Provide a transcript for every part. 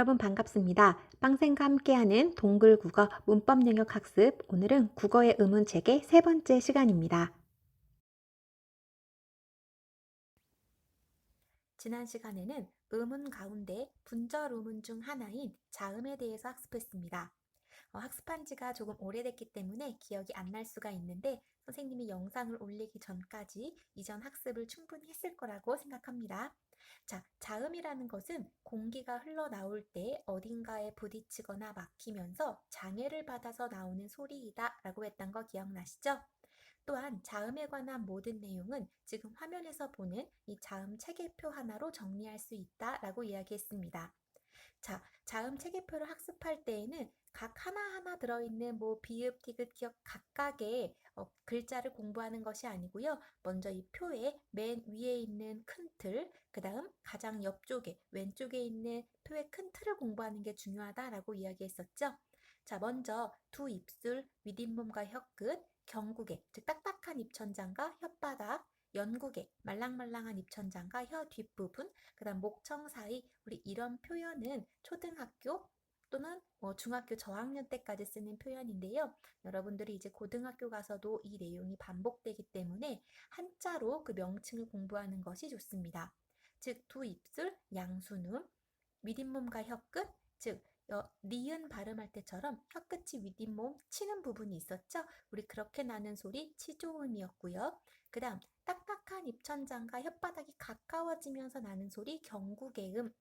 여러분 반갑습니다. 빵생과 함께하는 동글 국어 문법 영역 학습. 오늘은 국어의 의문 책의 세 번째 시간입니다. 지난 시간에는 의문 가운데 분절 의문 중 하나인 자음에 대해서 학습했습니다. 어, 학습한 지가 조금 오래됐기 때문에 기억이 안 날 수가 있는데 선생님이 영상을 올리기 전까지 이전 학습을 충분히 했을 거라고 생각합니다. 자, 자음이라는 것은 공기가 흘러나올 때 어딘가에 부딪히거나 막히면서 장애를 받아서 나오는 소리이다 라고 했던 거 기억나시죠? 또한 자음에 관한 모든 내용은 지금 화면에서 보는 이 자음 체계표 하나로 정리할 수 있다 라고 이야기했습니다. 자, 자음 체계표를 학습할 때에는 각 하나하나 들어있는 뭐 비읍, 디귿, 기역 각각의 어, 글자를 공부하는 것이 아니고요. 먼저 이 표의 맨 위에 있는 큰 틀, 그 다음 가장 옆쪽에 왼쪽에 있는 표의 큰 틀을 공부하는 게 중요하다라고 이야기했었죠. 자, 먼저 두 입술, 윗잇몸과 혀끝, 경국에, 즉 딱딱한 입천장과 혓바닥, 연국에 말랑말랑한 입천장과 혀 뒷부분, 그 다음 목청 사이 우리 이런 표현은 초등학교 또는 뭐 중학교 저학년 때까지 쓰는 표현인데요. 여러분들이 이제 고등학교 가서도 이 내용이 반복되기 때문에 한자로 그 명칭을 공부하는 것이 좋습니다. 즉, 두 입술, 양수눈, 윗잇몸과 혀끝, 즉, 여, 니은 발음할 때처럼 혀끝이 윗잇몸 치는 부분이 있었죠? 우리 그렇게 나는 소리 치조음이었고요. 그 다음 딱딱한 입천장과 혓바닥이 가까워지면서 나는 소리 경구개음.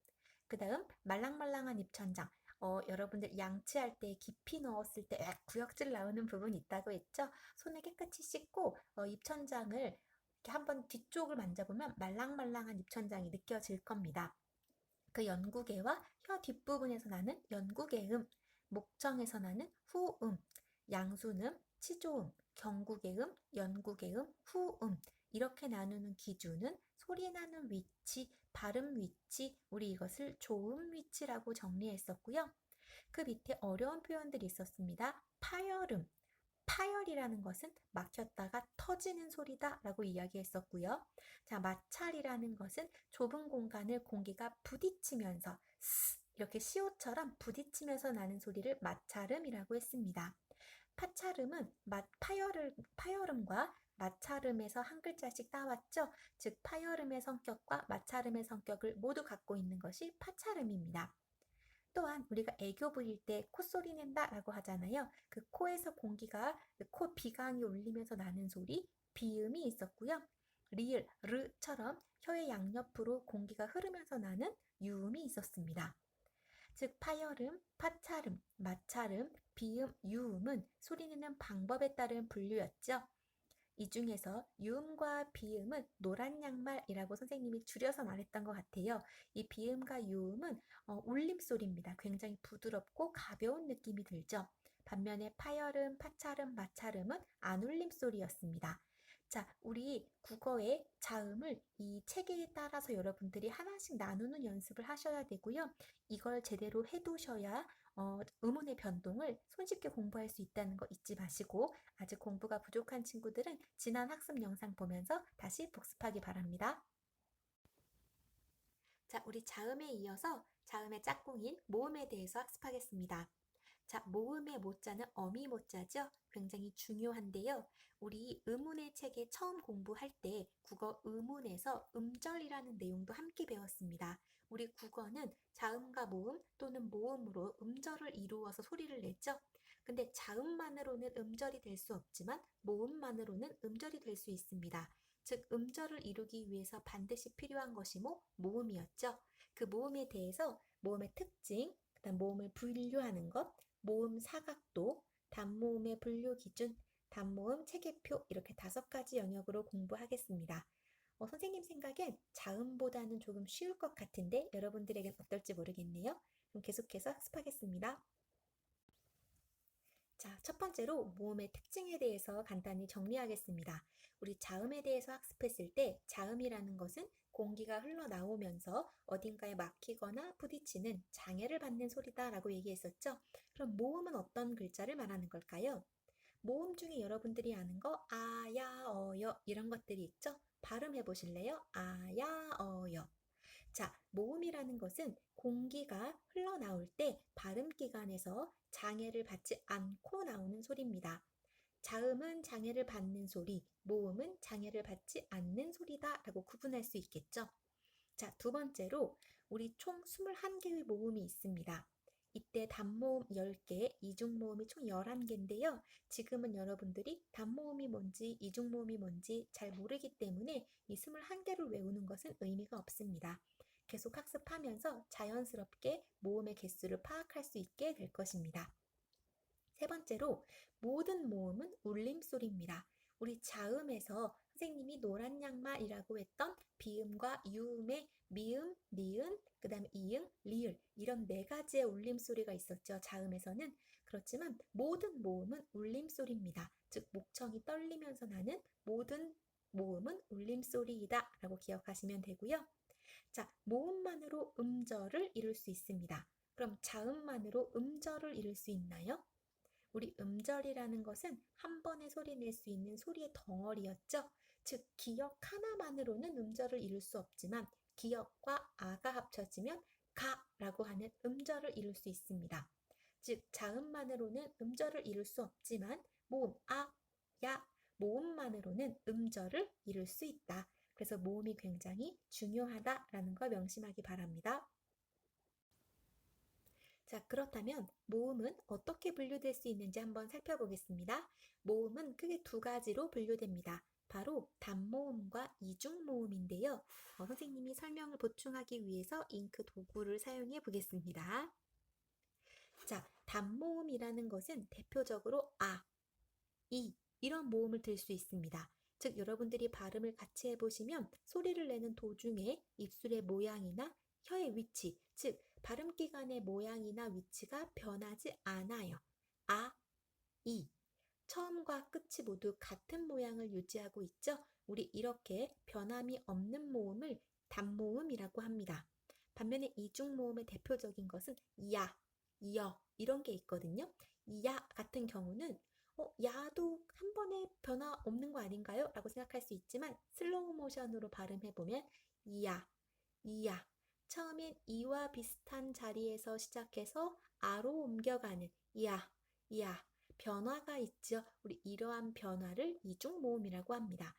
그 다음 말랑말랑한 입천장. 어, 여러분들 양치할 때 깊이 넣었을 때 악, 구역질 나오는 부분 있다고 했죠? 손에 깨끗이 씻고 어, 입천장을 이렇게 한번 뒤쪽을 만져보면 말랑말랑한 입천장이 느껴질 겁니다. 그 연구개와 혀 뒷부분에서 나는 연구개음, 목청에서 나는 후음, 양수음, 치조음, 경구개음, 연구개음, 후음 이렇게 나누는 기준은 소리 나는 위치, 발음 위치, 우리 이것을 조음 위치라고 정리했었고요. 그 밑에 어려운 표현들이 있었습니다. 파열음, 파열이라는 것은 막혔다가 터지는 소리다 라고 이야기했었고요. 자, 마찰이라는 것은 좁은 공간을 공기가 부딪히면서 스 이렇게 시옷처럼 부딪히면서 나는 소리를 마찰음이라고 했습니다. 파찰음은 마, 파열음, 파열음과 마찰음에서 한 글자씩 따왔죠. 즉 파열음의 성격과 마찰음의 성격을 모두 갖고 있는 것이 파찰음입니다. 또한 우리가 애교 부릴 때 콧소리 낸다 라고 하잖아요. 그 코에서 공기가 그코 비강이 울리면서 나는 소리 비음이 있었고요. 리을, 르처럼 혀의 양옆으로 공기가 흐르면서 나는 유음이 있었습니다. 즉 파열음, 파찰음, 마찰음, 비음, 유음은 소리 내는 방법에 따른 분류였죠. 이 중에서 유음과 비음은 노란 양말이라고 선생님이 줄여서 말했던 것 같아요. 이 비음과 유음은 어, 울림 소리입니다. 굉장히 부드럽고 가벼운 느낌이 들죠. 반면에 파열음, 파찰음, 마찰음은 안 울림 소리였습니다. 자, 우리 국어의 자음을 이 체계에 따라서 여러분들이 하나씩 나누는 연습을 하셔야 되고요. 이걸 제대로 해두셔야 어, 의문의 변동을 손쉽게 공부할 수 있다는 거 잊지 마시고 아직 공부가 부족한 친구들은 지난 학습 영상 보면서 다시 복습하기 바랍니다. 자, 우리 자음에 이어서 자음의 짝꿍인 모음에 대해서 학습하겠습니다. 자, 모음의 모자는 어미 모자죠? 굉장히 중요한데요. 우리 의문의 책에 처음 공부할 때 국어 의문에서 음절이라는 내용도 함께 배웠습니다. 우리 국어는 자음과 모음 또는 모음으로 음절을 이루어서 소리를 내죠. 근데 자음만으로는 음절이 될 수 없지만 모음만으로는 음절이 될 수 있습니다. 즉 음절을 이루기 위해서 반드시 필요한 것이 뭐 모음이었죠. 그 모음에 대해서 모음의 특징, 그다음 모음을 분류하는 것, 모음 사각도, 단모음의 분류 기준, 단모음 체계표 이렇게 다섯 가지 영역으로 공부하겠습니다. 어, 선생님 생각엔 자음보다는 조금 쉬울 것 같은데 여러분들에겐 어떨지 모르겠네요. 그럼 계속해서 학습하겠습니다. 자, 첫 번째로 모음의 특징에 대해서 간단히 정리하겠습니다. 우리 자음에 대해서 학습했을 때 자음이라는 것은 공기가 흘러나오면서 어딘가에 막히거나 부딪히는 장애를 받는 소리다라고 얘기했었죠. 그럼 모음은 어떤 글자를 말하는 걸까요? 모음 중에 여러분들이 아는 거 아, 야, 어, 여 이런 것들이 있죠? 발음해 보실래요? 아, 야, 어, 여. 자, 모음이라는 것은 공기가 흘러나올 때 발음 기관에서 장애를 받지 않고 나오는 소리입니다. 자음은 장애를 받는 소리, 모음은 장애를 받지 않는 소리다 라고 구분할 수 있겠죠. 자, 두 번째로 우리 총 21개의 모음이 있습니다. 이때 단모음 10개, 이중모음이 총 11개인데요. 지금은 여러분들이 단모음이 뭔지, 이중모음이 뭔지 잘 모르기 때문에 이 21개를 외우는 것은 의미가 없습니다. 계속 학습하면서 자연스럽게 모음의 개수를 파악할 수 있게 될 것입니다. 세 번째로 모든 모음은 울림소리입니다. 우리 자음에서 선생님이 노란 양말이라고 했던 비음과 유음의 미음, 니은, 그 다음에 이응, 리을 이런 네 가지의 울림소리가 있었죠. 자음에서는. 그렇지만 모든 모음은 울림소리입니다. 즉 목청이 떨리면서 나는 모든 모음은 울림소리이다 라고 기억하시면 되고요. 자, 모음만으로 음절을 이룰 수 있습니다. 그럼 자음만으로 음절을 이룰 수 있나요? 우리 음절이라는 것은 한 번에 소리 낼 수 있는 소리의 덩어리였죠. 즉, 기역 하나만으로는 음절을 이룰 수 없지만 기역과 아가 합쳐지면 가라고 하는 음절을 이룰 수 있습니다. 즉, 자음만으로는 음절을 이룰 수 없지만 모음 아, 야, 모음만으로는 음절을 이룰 수 있다. 그래서 모음이 굉장히 중요하다라는 걸 명심하기 바랍니다. 자, 그렇다면 모음은 어떻게 분류될 수 있는지 한번 살펴보겠습니다. 모음은 크게 두 가지로 분류됩니다. 바로 단모음과 이중모음인데요. 어, 선생님이 설명을 보충하기 위해서 잉크 도구를 사용해 보겠습니다. 자, 단모음이라는 것은 대표적으로 아, 이 이런 모음을 들 수 있습니다. 즉 여러분들이 발음을 같이 해보시면 소리를 내는 도중에 입술의 모양이나 혀의 위치, 즉 발음 기관의 모양이나 위치가 변하지 않아요. 아, 이. 처음과 끝이 모두 같은 모양을 유지하고 있죠. 우리 이렇게 변함이 없는 모음을 단모음이라고 합니다. 반면에 이중 모음의 대표적인 것은 야, 여 이런 게 있거든요. 야 같은 경우는 어, 야도 한 번에 변화 없는 거 아닌가요? 라고 생각할 수 있지만 슬로우 모션으로 발음해 보면 이야, 이야. 처음엔 이와 비슷한 자리에서 시작해서 아로 옮겨가는 이야, 이야. 변화가 있죠. 우리 이러한 변화를 이중 모음이라고 합니다.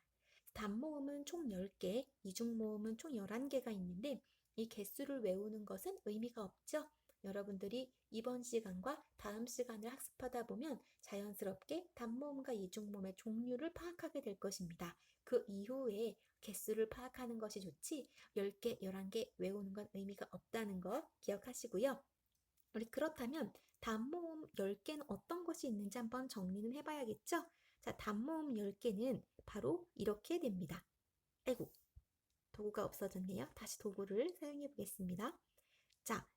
단모음은 총 10개, 이중 모음은 총 11개가 있는데 이 개수를 외우는 것은 의미가 없죠. 여러분들이 이번 시간과 다음 시간을 학습하다 보면 자연스럽게 단모음과 이중모음의 종류를 파악하게 될 것입니다. 그 이후에 개수를 파악하는 것이 좋지 10개, 11개 외우는 건 의미가 없다는 거 기억하시고요. 우리 그렇다면 단모음 10개는 어떤 것이 있는지 한번 정리는 해봐야겠죠? 자, 단모음 10개는 바로 이렇게 됩니다. 아이고, 도구가 없어졌네요. 다시 도구를 사용해 보겠습니다. 자,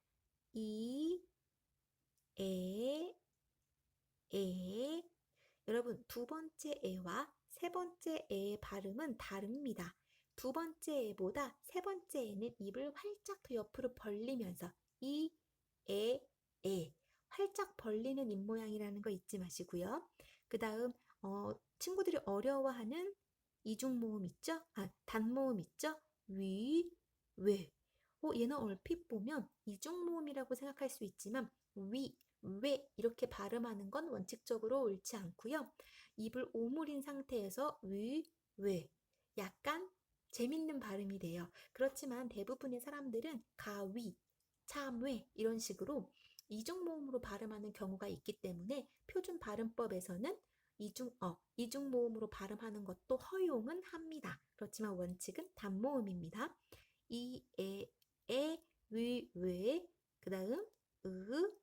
이, 에, 에. 여러분, 두 번째 에와 세 번째 에의 발음은 다릅니다. 두 번째 에보다 세 번째 에는 입을 활짝 더 옆으로 벌리면서 이, 에, 에. 활짝 벌리는 입 모양이라는 거 잊지 마시고요. 그 다음, 어, 친구들이 어려워하는 이중 모음 있죠? 아, 단 모음 있죠? 위, 왜. 어, 얘는 얼핏 보면 이중 모음이라고 생각할 수 있지만 위, 왜 이렇게 발음하는 건 원칙적으로 옳지 않고요. 입을 오므린 상태에서 위, 왜 약간 재밌는 발음이 돼요. 그렇지만 대부분의 사람들은 가위, 참외 이런 식으로 이중 모음으로 발음하는 경우가 있기 때문에 표준 발음법에서는 이중어, 이중 모음으로 발음하는 것도 허용은 합니다. 그렇지만 원칙은 단모음입니다. 이, 에, 에, 위, 왜, 그 다음 으,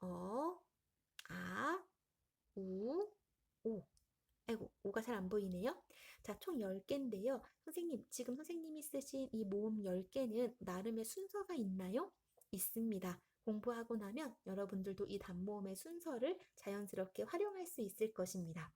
어, 아, 우, 오. 아이고, 오가 잘 안 보이네요. 자, 총 10개인데요. 선생님, 지금 선생님이 쓰신 이 모음 10개는 나름의 순서가 있나요? 있습니다. 공부하고 나면 여러분들도 이 단모음의 순서를 자연스럽게 활용할 수 있을 것입니다.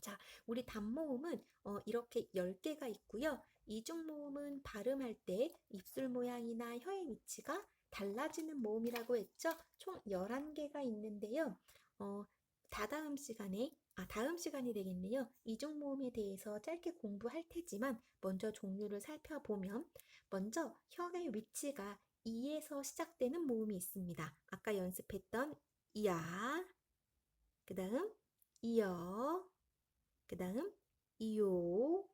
자, 우리 단모음은 어, 이렇게 10개가 있고요. 이중 모음은 발음할 때 입술 모양이나 혀의 위치가 달라지는 모음이라고 했죠. 총 11개가 있는데요. 어, 다다음 시간에 아, 다음 시간이 되겠네요. 이중 모음에 대해서 짧게 공부할 테지만 먼저 종류를 살펴보면 먼저 혀의 위치가 이에서 시작되는 모음이 있습니다. 아까 연습했던 이야, 그 다음 이어, 그 다음 이요,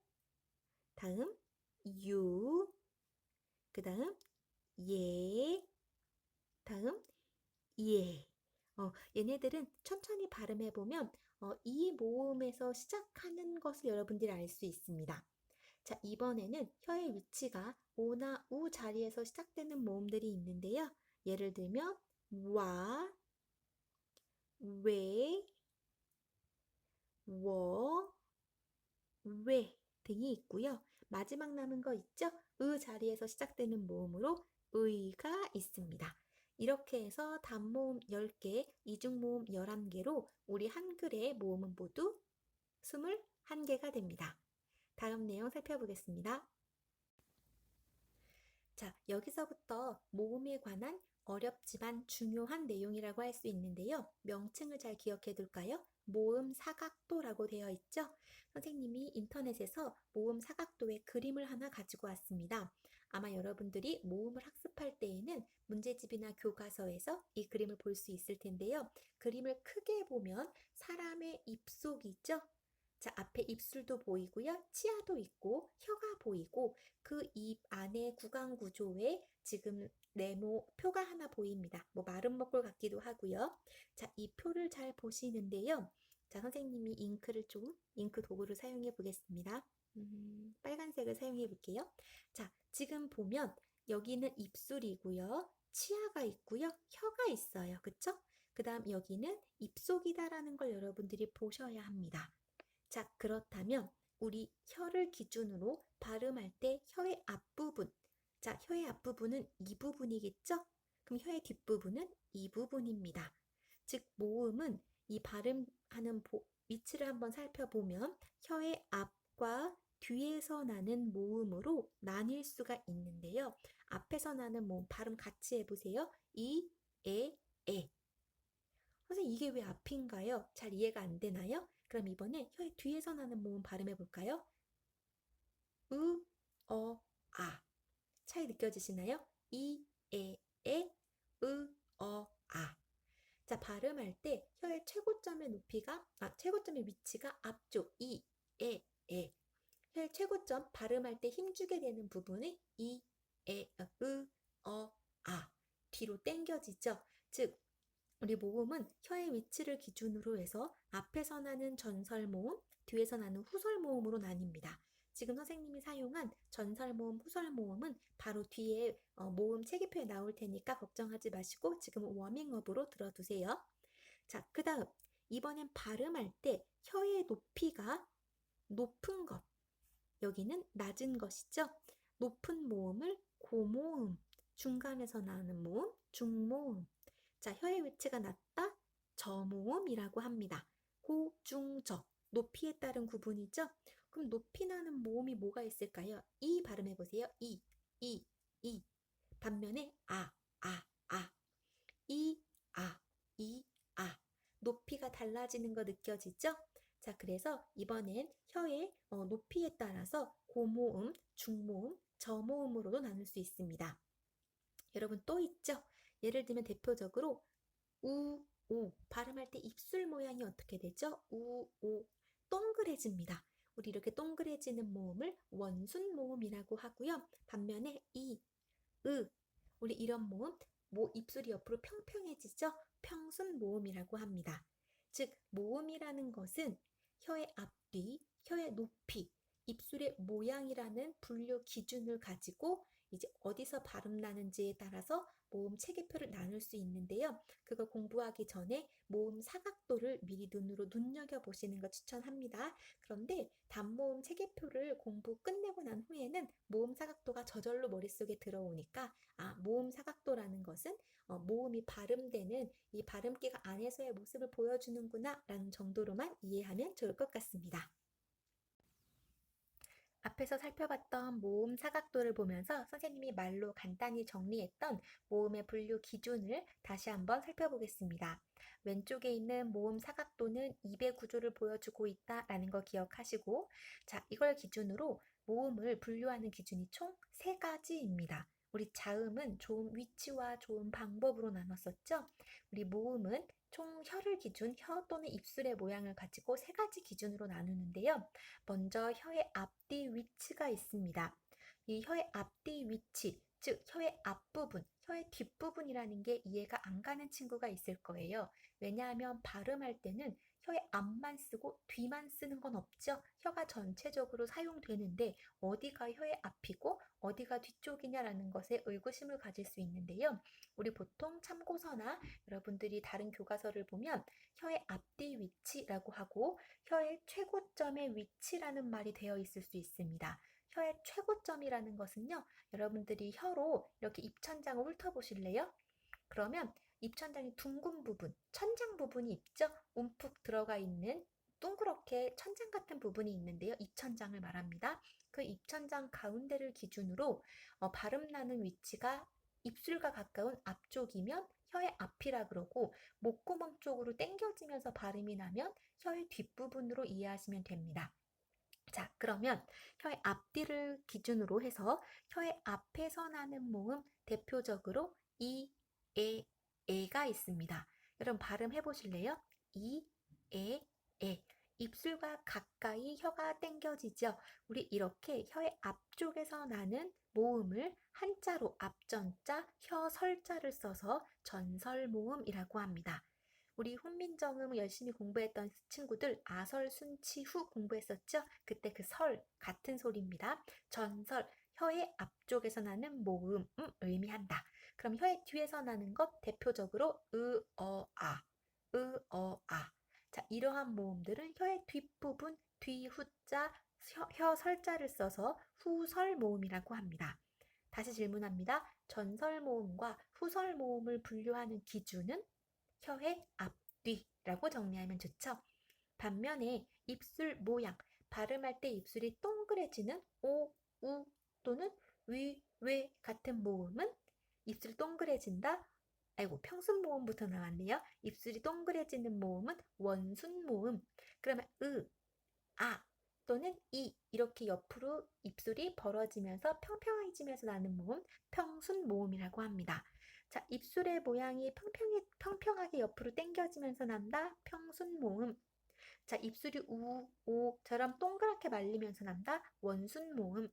다음 유, 그 다음 예, 다음 예. 어, 얘네들은 천천히 발음해 보면 어, 이 모음에서 시작하는 것을 여러분들이 알 수 있습니다. 자, 이번에는 혀의 위치가 오나 우 자리에서 시작되는 모음들이 있는데요. 예를 들면 와, 왜, 워, 왜 등이 있고요. 마지막 남은 거 있죠? 으 자리에서 시작되는 모음으로 의가 있습니다. 이렇게 해서 단모음 10개, 이중모음 11개로 우리 한글의 모음은 모두 21개가 됩니다. 다음 내용 살펴보겠습니다. 자, 여기서부터 모음에 관한 어렵지만 중요한 내용이라고 할 수 있는데요. 명칭을 잘 기억해 둘까요? 모음 사각도라고 되어 있죠? 선생님이 인터넷에서 모음 사각도의 그림을 하나 가지고 왔습니다. 아마 여러분들이 모음을 학습할 때에는 문제집이나 교과서에서 이 그림을 볼 수 있을 텐데요. 그림을 크게 보면 사람의 입속이 있죠? 자, 앞에 입술도 보이고요. 치아도 있고 혀가 보이고 그 입 안에 구강 구조에 지금 네모 표가 하나 보입니다. 뭐 마른 먹골 같기도 하고요. 자, 이 표를 잘 보시는데요. 자, 선생님이 잉크를 좀 잉크 도구를 사용해 보겠습니다. 음, 빨간색을 사용해 볼게요. 자, 지금 보면 여기는 입술이고요. 치아가 있고요. 혀가 있어요. 그쵸? 그 다음 여기는 입속이다라는 걸 여러분들이 보셔야 합니다. 자, 그렇다면 우리 혀를 기준으로 발음할 때 혀의 앞부분, 자, 혀의 앞부분은 이 부분이겠죠? 그럼 혀의 뒷부분은 이 부분입니다. 즉, 모음은 이 발음하는 보, 위치를 한번 살펴보면 혀의 앞과 뒤에서 나는 모음으로 나뉠 수가 있는데요. 앞에서 나는 모음 발음 같이 해보세요. 이, 에, 에. 선생님 이게 왜 앞인가요? 잘 이해가 안 되나요? 그럼 이번에 혀의 뒤에서 나는 모음 발음해 볼까요? 으, 어, 아. 차이 느껴지시나요? 이, 에, 에, 으, 어, 아. 자, 발음할 때 혀의 최고점의 높이가, 아, 최고점의 위치가 앞쪽, 이, 에, 에. 혀의 최고점, 발음할 때 힘주게 되는 부분이 이, 에, 으, 어, 아. 뒤로 당겨지죠? 즉, 우리 모음은 혀의 위치를 기준으로 해서 앞에서 나는 전설 모음, 뒤에서 나는 후설 모음으로 나뉩니다. 지금 선생님이 사용한 전설 모음, 후설 모음은 바로 뒤에 어, 모음 체계표에 나올 테니까 걱정하지 마시고 지금 워밍업으로 들어두세요. 자, 그 다음 이번엔 발음할 때 혀의 높이가 높은 것, 여기는 낮은 것이죠. 높은 모음을 고모음, 중간에서 나는 모음, 중모음. 자, 혀의 위치가 낮다, 저모음이라고 합니다. 고, 중, 저. 높이에 따른 구분이죠. 그럼 높이 나는 모음이 뭐가 있을까요? 이 발음해 보세요. 이, 이, 이. 반면에 아, 아, 아. 이, 아, 이, 아. 높이가 달라지는 거 느껴지죠? 자, 그래서 이번엔 혀의 어, 높이에 따라서 고모음, 중모음, 저모음으로도 나눌 수 있습니다. 여러분 또 있죠? 예를 들면 대표적으로 우, 오 발음할 때 입술 모양이 어떻게 되죠? 우, 오 동그래집니다. 우리 이렇게 동그래지는 모음을 원순 모음이라고 하고요. 반면에 이, 으 우리 이런 모음 모 입술이 옆으로 평평해지죠? 평순 모음이라고 합니다. 즉 모음이라는 것은 혀의 앞뒤, 혀의 높이, 입술의 모양이라는 분류 기준을 가지고 이제 어디서 발음 나는지에 따라서 모음 체계표를 나눌 수 있는데요. 그거 공부하기 전에 모음 사각도를 미리 눈으로 눈여겨 보시는 거 추천합니다. 그런데 단모음 체계표를 공부 끝내고 난 후에는 모음 사각도가 저절로 머릿속에 들어오니까 아, 모음 사각도라는 것은 어, 모음이 발음되는 이 발음기가 안에서의 모습을 보여주는구나 라는 정도로만 이해하면 좋을 것 같습니다. 앞에서 살펴봤던 모음 사각도를 보면서 선생님이 말로 간단히 정리했던 모음의 분류 기준을 다시 한번 살펴보겠습니다. 왼쪽에 있는 모음 사각도는 입의 구조를 보여주고 있다라는 거 기억하시고 자, 이걸 기준으로 모음을 분류하는 기준이 총세 가지입니다. 우리 자음은 좋은 위치와 좋은 방법으로 나눴었죠? 우리 모음은 총 혀를 기준, 혀 또는 입술의 모양을 가지고 세 가지 기준으로 나누는데요. 먼저 혀의 앞뒤 위치가 있습니다. 이 혀의 앞뒤 위치, 즉 혀의 앞부분, 혀의 뒷부분이라는 게 이해가 안 가는 친구가 있을 거예요. 왜냐하면 발음할 때는 혀의 앞만 쓰고 뒤만 쓰는 건 없죠. 혀가 전체적으로 사용되는데 어디가 혀의 앞이고 어디가 뒤쪽이냐라는 것에 의구심을 가질 수 있는데요. 우리 보통 참고서나 여러분들이 다른 교과서를 보면 혀의 앞뒤 위치라고 하고 혀의 최고점의 위치라는 말이 되어 있을 수 있습니다. 혀의 최고점이라는 것은요. 여러분들이 혀로 이렇게 입천장을 훑어보실래요? 그러면 입천장의 둥근 부분, 천장 부분이 있죠? 움푹 들어가 있는 둥그렇게 천장 같은 부분이 있는데요. 입천장을 말합니다. 그 입천장 가운데를 기준으로 어, 발음 나는 위치가 입술과 가까운 앞쪽이면 혀의 앞이라 그러고 목구멍 쪽으로 당겨지면서 발음이 나면 혀의 뒷부분으로 이해하시면 됩니다. 자, 그러면 혀의 앞뒤를 기준으로 해서 혀의 앞에서 나는 모음 대표적으로 이, 에, 에가 있습니다. 여러분 발음해 보실래요? 이, 에, 에. 입술과 가까이 혀가 당겨지죠. 우리 이렇게 혀의 앞쪽에서 나는 모음을 한자로 앞전자, 혀설자를 써서 전설모음이라고 합니다. 우리 훈민정음 열심히 공부했던 친구들 아설, 순치, 후 공부했었죠? 그때 그 설 같은 소리입니다. 전설, 혀의 앞쪽에서 나는 모음을 의미한다. 그럼 혀의 뒤에서 나는 것 대표적으로 으, 어, 아, 으, 어, 아. 자, 이러한 모음들은 혀의 뒷부분, 뒤, 후자, 혀, 혀 설자를 써서 후설 모음이라고 합니다. 다시 질문합니다. 전설 모음과 후설 모음을 분류하는 기준은 혀의 앞뒤라고 정리하면 좋죠. 반면에 입술 모양, 발음할 때 입술이 동그래지는 오, 우 또는 위, 왜 같은 모음은 입술이 동그래진다. 아이고, 평순 모음부터 나왔네요. 입술이 동그래지는 모음은 원순 모음. 그러면 으, 아 또는 이 이렇게 옆으로 입술이 벌어지면서 평평해지면서 나는 모음 평순 모음이라고 합니다. 자, 입술의 모양이 평평해, 평평하게 옆으로 당겨지면서 난다. 평순 모음. 자, 입술이 우, 오처럼 동그랗게 말리면서 난다. 원순 모음.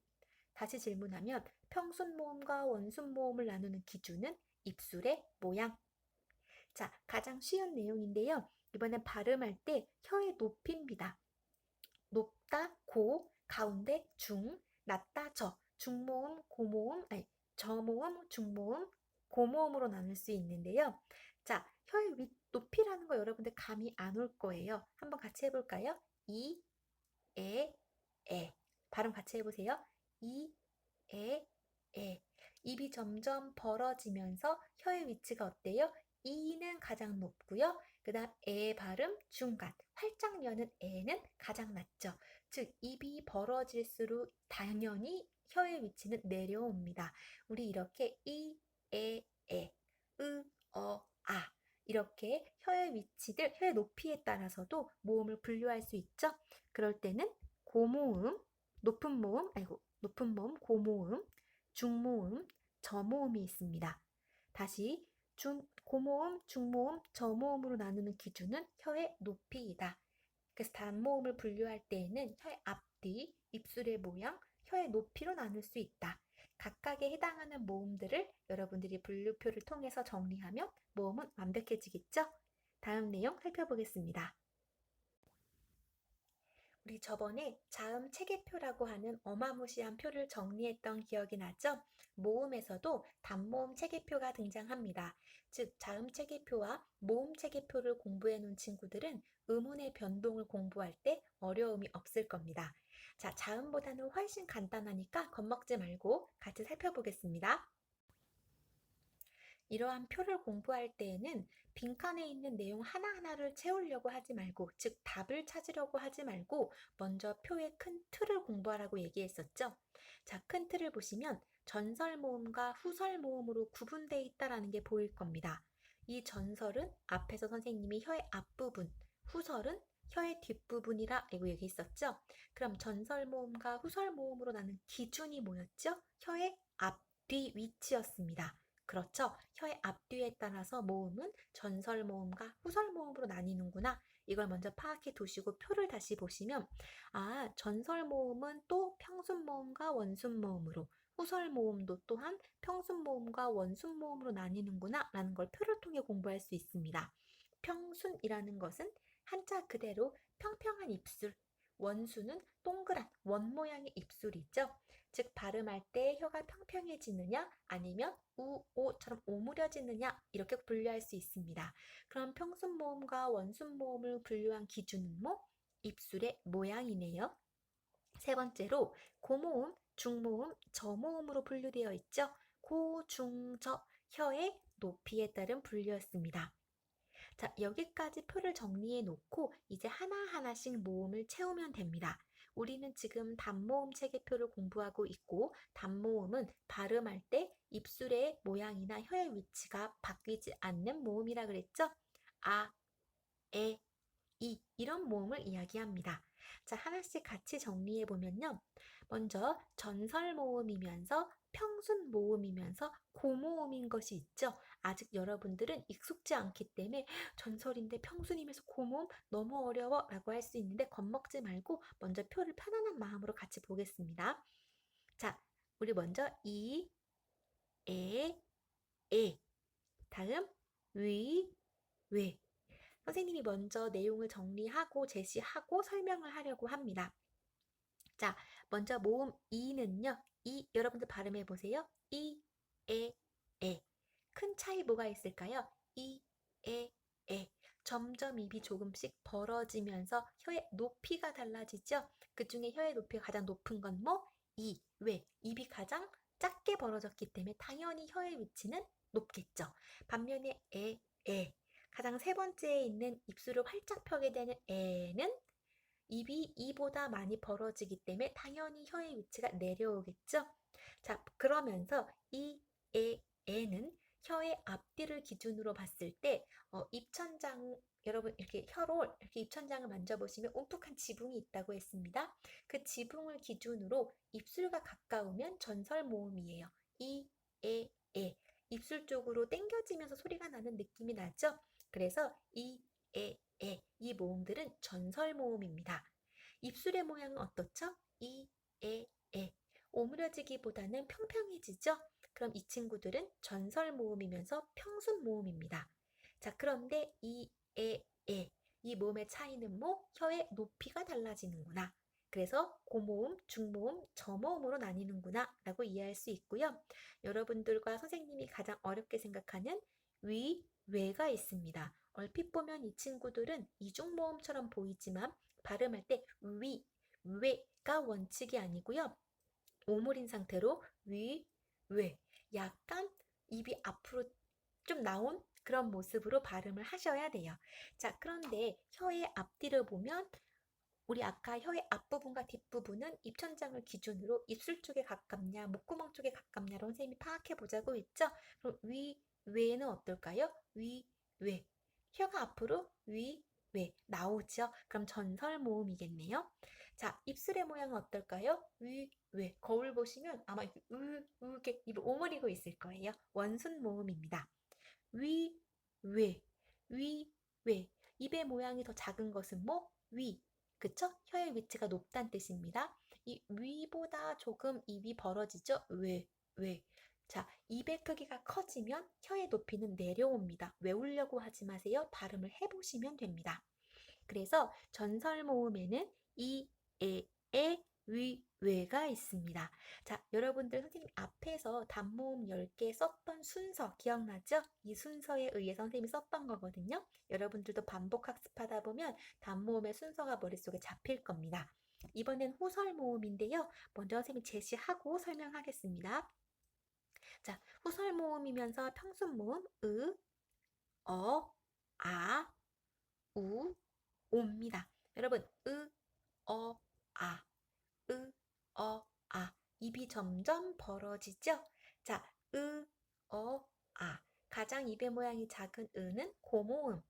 다시 질문하면 평순 모음과 원순 모음을 나누는 기준은 입술의 모양. 자, 가장 쉬운 내용인데요. 이번엔 발음할 때 혀의 높이입니다. 높다, 고, 가운데, 중, 낮다, 저, 중모음, 고모음, 아니, 저모음, 중모음, 고모음으로 나눌 수 있는데요. 자, 혀의 윗 높이라는 거 여러분들 감이 안 올 거예요. 한번 같이 해볼까요? 이, 에, 에. 발음 같이 해보세요. 이, 에, 에. 입이 점점 벌어지면서 혀의 위치가 어때요? 이는 가장 높고요. 그 다음 에 발음 중간, 활짝 여는 에는 가장 낮죠. 즉 입이 벌어질수록 당연히 혀의 위치는 내려옵니다. 우리 이렇게 이, 에, 에, 으, 어, 아 이렇게 혀의 위치들, 혀의 높이에 따라서도 모음을 분류할 수 있죠. 그럴 때는 고모음, 높은 모음, 아이고 높은 모음, 고모음, 중모음, 저모음이 있습니다. 다시 중, 고모음, 중모음, 저모음으로 나누는 기준은 혀의 높이이다. 그래서 단모음을 분류할 때에는 혀의 앞뒤, 입술의 모양, 혀의 높이로 나눌 수 있다. 각각에 해당하는 모음들을 여러분들이 분류표를 통해서 정리하면 모음은 완벽해지겠죠? 다음 내용 살펴보겠습니다. 우리 저번에 자음 체계표라고 하는 어마무시한 표를 정리했던 기억이 나죠? 모음에서도 단모음 체계표가 등장합니다. 즉, 자음 체계표와 모음 체계표를 공부해 놓은 친구들은 음운의 변동을 공부할 때 어려움이 없을 겁니다. 자, 자음보다는 훨씬 간단하니까 겁먹지 말고 같이 살펴보겠습니다. 이러한 표를 공부할 때에는 빈칸에 있는 내용 하나하나를 채우려고 하지 말고, 즉 답을 찾으려고 하지 말고 먼저 표의 큰 틀을 공부하라고 얘기했었죠. 자, 큰 틀을 보시면 전설 모음과 후설 모음으로 구분되어 있다라는 게 보일 겁니다. 이 전설은 앞에서 선생님이 혀의 앞부분, 후설은 혀의 뒷부분이라 알고 얘기했었죠. 그럼 전설 모음과 후설 모음으로 나는 기준이 뭐였죠? 혀의 앞 뒤 위치였습니다. 그렇죠. 혀의 앞뒤에 따라서 모음은 전설 모음과 후설 모음으로 나뉘는구나. 이걸 먼저 파악해 두시고 표를 다시 보시면 아, 전설 모음은 또 평순 모음과 원순 모음으로 후설 모음도 또한 평순 모음과 원순 모음으로 나뉘는구나 라는 걸 표를 통해 공부할 수 있습니다. 평순이라는 것은 한자 그대로 평평한 입술, 원수는 동그란 원 모양의 입술이죠. 즉 발음할 때 혀가 평평해지느냐 아니면 우, 오처럼 오므려지느냐 이렇게 분류할 수 있습니다. 그럼 평순 모음과 원순 모음을 분류한 기준은 뭐? 입술의 모양이네요. 세 번째로 고모음, 중모음, 저모음으로 분류되어 있죠. 고, 중, 저 혀의 높이에 따른 분류였습니다. 자, 여기까지 표를 정리해 놓고 이제 하나하나씩 모음을 채우면 됩니다. 우리는 지금 단모음 체계표를 공부하고 있고 단모음은 발음할 때 입술의 모양이나 혀의 위치가 바뀌지 않는 모음이라 그랬죠? 아, 에, 이 이런 모음을 이야기합니다. 자, 하나씩 같이 정리해 보면요. 먼저 전설 모음이면서 평순 모음이면서 고모음인 것이 있죠. 아직 여러분들은 익숙지 않기 때문에 전설인데 평순이면서 고모음 너무 어려워 라고 할 수 있는데 겁먹지 말고 먼저 표를 편안한 마음으로 같이 보겠습니다. 자, 우리 먼저 이, 에, 에. 다음 위, 왜. 선생님이 먼저 내용을 정리하고 제시하고 설명을 하려고 합니다. 자, 먼저 모음 이는요. 이 여러분들 발음해 보세요. 이, 에, 에. 큰 차이 뭐가 있을까요? 이, 에, 에. 점점 입이 조금씩 벌어지면서 혀의 높이가 달라지죠. 그 중에 혀의 높이가 가장 높은 건 뭐? 이, 왜? 입이 가장 작게 벌어졌기 때문에 당연히 혀의 위치는 높겠죠. 반면에 에, 에. 가장 세 번째에 있는 입술을 활짝 펴게 되는 에는 입이 이보다 많이 벌어지기 때문에 당연히 혀의 위치가 내려오겠죠. 자, 그러면서 이, 에, 에는 혀의 앞뒤를 기준으로 봤을 때 어, 입천장 여러분 이렇게 혀로 이렇게 입천장을 만져보시면 움푹한 지붕이 있다고 했습니다. 그 지붕을 기준으로 입술과 가까우면 전설 모음이에요. 이, 에, 에. 입술 쪽으로 당겨지면서 소리가 나는 느낌이 나죠? 그래서 이, 에, 에. 이 모음들은 전설 모음입니다. 입술의 모양은 어떻죠? 이, 에, 에. 오므려지기보다는 평평해지죠? 그럼 이 친구들은 전설 모음이면서 평순 모음입니다. 자, 그런데 이, 에, 에. 이 모음의 차이는 뭐? 혀의 높이가 달라지는구나. 그래서 고모음, 중모음, 저모음으로 나뉘는구나 라고 이해할 수 있고요. 여러분들과 선생님이 가장 어렵게 생각하는 위, 외가 있습니다. 얼핏 보면 이 친구들은 이중모음처럼 보이지만 발음할 때 위, 외가 원칙이 아니고요. 오물인 상태로 위, 외. 약간 입이 앞으로 좀 나온 그런 모습으로 발음을 하셔야 돼요. 자, 그런데 혀의 앞뒤를 보면 우리 아까 혀의 앞부분과 뒷부분은 입천장을 기준으로 입술 쪽에 가깝냐, 목구멍 쪽에 가깝냐로 선생님이 파악해 보자고 했죠? 그럼 위, 외는 어떨까요? 위, 외. 혀가 앞으로 위, 외 나오죠? 그럼 전설 모음이겠네요. 자, 입술의 모양은 어떨까요? 위, 외. 거울 보시면 아마 이렇게 으, 으게 입을 오므리고 있을 거예요. 원순 모음입니다. 위, 외, 위, 외. 입의 모양이 더 작은 것은 뭐? 위. 그쵸? 혀의 위치가 높다는 뜻입니다. 이 위보다 조금 입이 벌어지죠? 왜? 왜? 자, 입의 크기가 커지면 혀의 높이는 내려옵니다. 외우려고 하지 마세요. 발음을 해보시면 됩니다. 그래서 전설 모음에는 이, 에, 에, 위, 외가 있습니다. 자, 여러분들 선생님 앞에서 단모음 10개 썼던 순서 기억나죠? 이 순서에 의해서 선생님이 썼던 거거든요. 여러분들도 반복 학습하다 보면 단모음의 순서가 머릿속에 잡힐 겁니다. 이번엔 호설 모음인데요. 먼저 선생님이 제시하고 설명하겠습니다. 자, 후설 모음이면서 평순 모음 으, 어, 아, 우, 오입니다. 여러분, 으, 어, 아, 으, 어, 아. 입이 점점 벌어지죠? 자, 으, 어, 아. 가장 입의 모양이 작은 으는 고모음,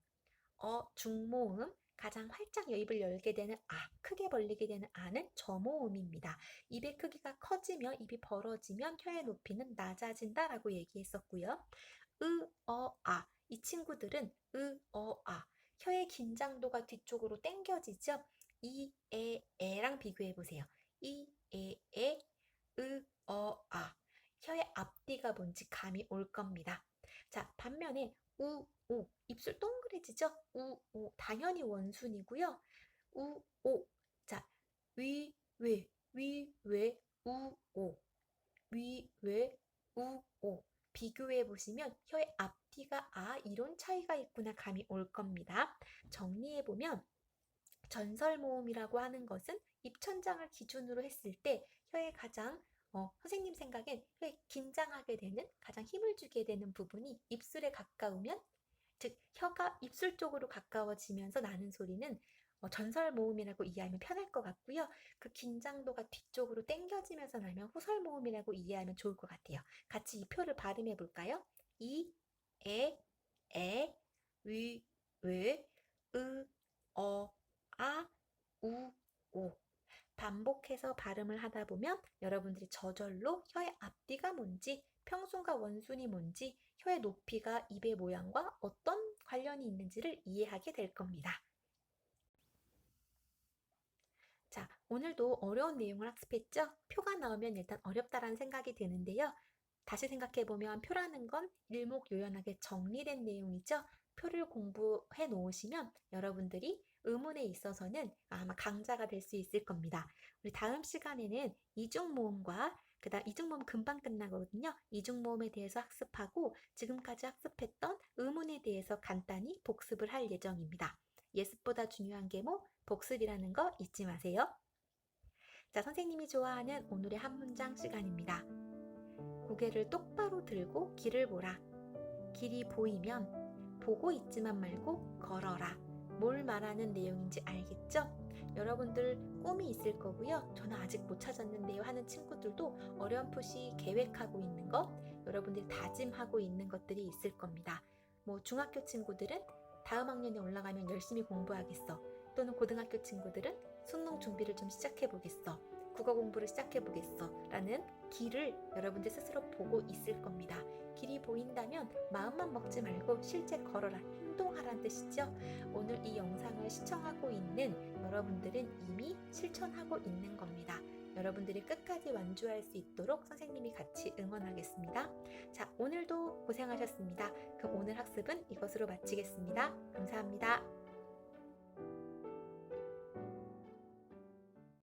어, 중모음, 가장 활짝 입을 열게 되는 아, 크게 벌리게 되는 아는 저모음입니다. 입의 크기가 커지며 입이 벌어지면 혀의 높이는 낮아진다라고 얘기했었고요. 으, 어, 아. 이 친구들은 으, 어, 아. 혀의 긴장도가 뒤쪽으로 당겨지죠? 이, 에, 에랑 비교해 보세요. 이, 에, 에, 으, 어, 아. 혀의 앞뒤가 뭔지 감이 올 겁니다. 자, 반면에 우, 오. 입술 동그래지죠? 우, 오. 당연히 원순이고요. 우, 오. 자, 위, 외, 위, 외, 우, 오. 위, 외, 우, 오. 비교해 보시면 혀의 앞뒤가 아, 이런 차이가 있구나 감이 올 겁니다. 정리해 보면 전설 모음이라고 하는 것은 입천장을 기준으로 했을 때 혀의 가장 어, 선생님 생각엔 혀에 긴장하게 되는 가장 힘을 주게 되는 부분이 입술에 가까우면 즉 혀가 입술 쪽으로 가까워지면서 나는 소리는 어, 전설 모음이라고 이해하면 편할 것 같고요. 그 긴장도가 뒤쪽으로 당겨지면서 나면 후설 모음이라고 이해하면 좋을 것 같아요. 같이 이 표를 발음해 볼까요? 이, 에, 에, 위, 외, 으, 어, 아, 우, 오. 반복해서 발음을 하다 보면 여러분들이 저절로 혀의 앞뒤가 뭔지, 평순과 원순이 뭔지, 혀의 높이가 입의 모양과 어떤 관련이 있는지를 이해하게 될 겁니다. 자, 오늘도 어려운 내용을 학습했죠? 표가 나오면 일단 어렵다라는 생각이 드는데요. 다시 생각해보면 표라는 건 일목요연하게 정리된 내용이죠. 표를 공부해 놓으시면 여러분들이 의문에 있어서는 아마 강자가 될 수 있을 겁니다. 우리 다음 시간에는 이중 모음과 그다음 이중 모음 금방 끝나거든요. 이중 모음에 대해서 학습하고 지금까지 학습했던 의문에 대해서 간단히 복습을 할 예정입니다. 예습보다 중요한 게 뭐? 복습이라는 거 잊지 마세요. 자, 선생님이 좋아하는 오늘의 한 문장 시간입니다. 고개를 똑바로 들고 길을 보라. 길이 보이면 보고 있지만 말고 걸어라. 뭘 말하는 내용인지 알겠죠? 여러분들 꿈이 있을 거고요. 저는 아직 못 찾았는데요 하는 친구들도 어렴풋이 계획하고 있는 것, 여러분들이 다짐하고 있는 것들이 있을 겁니다. 뭐 중학교 친구들은 다음 학년에 올라가면 열심히 공부하겠어. 또는 고등학교 친구들은 수능 준비를 좀 시작해 보겠어. 국어 공부를 시작해 보겠어. 라는 길을 여러분들 스스로 보고 있을 겁니다. 길이 보인다면 마음만 먹지 말고 실제 걸어라, 행동하라는 뜻이죠. 오늘 이 영상을 시청하고 있는 여러분들은 이미 실천하고 있는 겁니다. 여러분들이 끝까지 완주할 수 있도록 선생님이 같이 응원하겠습니다. 자, 오늘도 고생하셨습니다. 그럼 오늘 학습은 이것으로 마치겠습니다. 감사합니다.